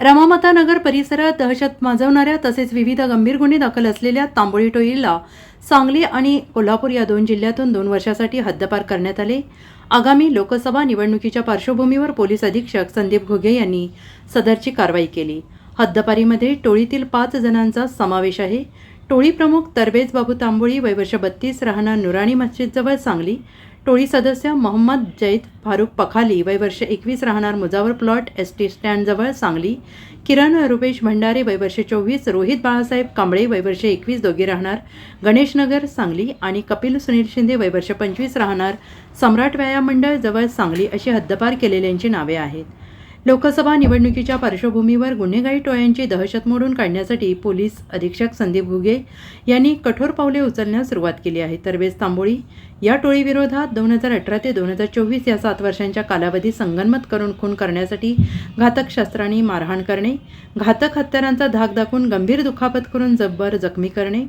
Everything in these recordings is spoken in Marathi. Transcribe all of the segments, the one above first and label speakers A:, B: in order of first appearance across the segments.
A: रामामाता नगर परिसरात दहशत माजवणाऱ्या तसेच विविध गंभीर गुन्हे दाखल असलेल्या तांबोळी टोळीला सांगली आणि कोल्हापूर या दोन जिल्ह्यातून दोन वर्षासाठी हद्दपार करण्यात आले. आगामी लोकसभा निवडणुकीच्या पार्श्वभूमीवर पोलीस अधीक्षक संदीप घुगे यांनी सदरची कारवाई केली. हद्दपारीमध्ये टोळीतील पाच जणांचा समावेश आहे. टोळी प्रमुख तरबेज बाबू तांबोळी वयवर्ष बत्तीस राहणार नुराणी मस्जिदजवळ सांगली टोळी सदस्य मोहम्मद जैद फारुख पखाली वयवर्ष एकवीस राहणार मुजावर प्लॉट एस टी स्टँडजवळ सांगली. किरण रुपेश भंडारे वयवर्ष चोवीस रोहित बाळासाहेब कांबळे वयवर्ष एकवीस दोघे राहणार. गणेशनगर सांगली आणि कपिल सुनील शिंदे वयवर्ष पंचवीस राहणार. सम्राट व्यायाम मंडळ जवळ सांगली अशी हद्दपार केलेल्यांची नावे आहेत. लोकसभा निवडणुकीच्या पार्श्वभूमीवर गुन्हेगारी टोळ्यांची दहशत मोडून काढण्यासाठी पोलीस अधीक्षक संदीप घुगे यांनी कठोर पावले उचलण्यास सुरुवात केली आहे. तरवेज तांबोळी या टोळीविरोधात दोन हजार अठरा ते दोन हजार चोवीस या सात वर्षांच्या कालावधीत संगनमत करून खून करण्यासाठी घातक शस्त्रांनी मारहाण करणे घातक हत्यारांचा धाक दाखवून गंभीर दुखापत करून जब्बर जखमी करणे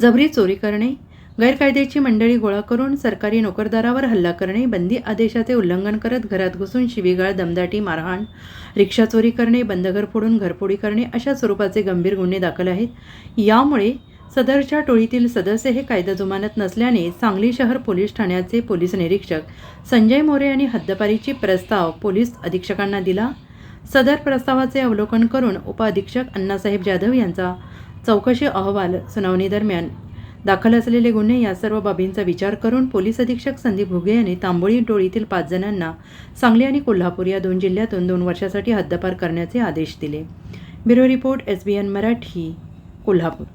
A: जबरी चोरी करणे गैरकायदेची मंडळी गोळा करून सरकारी नोकरदारावर हल्ला करणे बंदी आदेशाचे उल्लंघन करत घरात घुसून शिवीगाळ दमदाटी मारहाण रिक्षा चोरी करणे बंदघर फोडून घरफोडी करणे अशा स्वरूपाचे गंभीर गुन्हे दाखल आहेत. यामुळे सदरच्या टोळीतील सदस्य हे कायदा जुमानत नसल्याने सांगली शहर पोलीस ठाण्याचे पोलीस निरीक्षक संजय मोरे यांनी हद्दपारीची प्रस्ताव पोलीस अधीक्षकांना दिला. सदर प्रस्तावाचे अवलोकन करून उपअधीक्षक अण्णासाहेब जाधव यांचा चौकशी अहवाल सुनावणीदरम्यान दाखल असलेले गुन्हे या सर्व बाबींचा विचार करून पोलीस अधीक्षक संदीप घुगे यांनी तांबोळी टोळीतील पाच जणांना सांगली आणि कोल्हापूर या दोन जिल्ह्यातून दोन वर्षासाठी हद्दपार करण्याचे आदेश दिले. Bureau report S B N Marathi Kolhapur.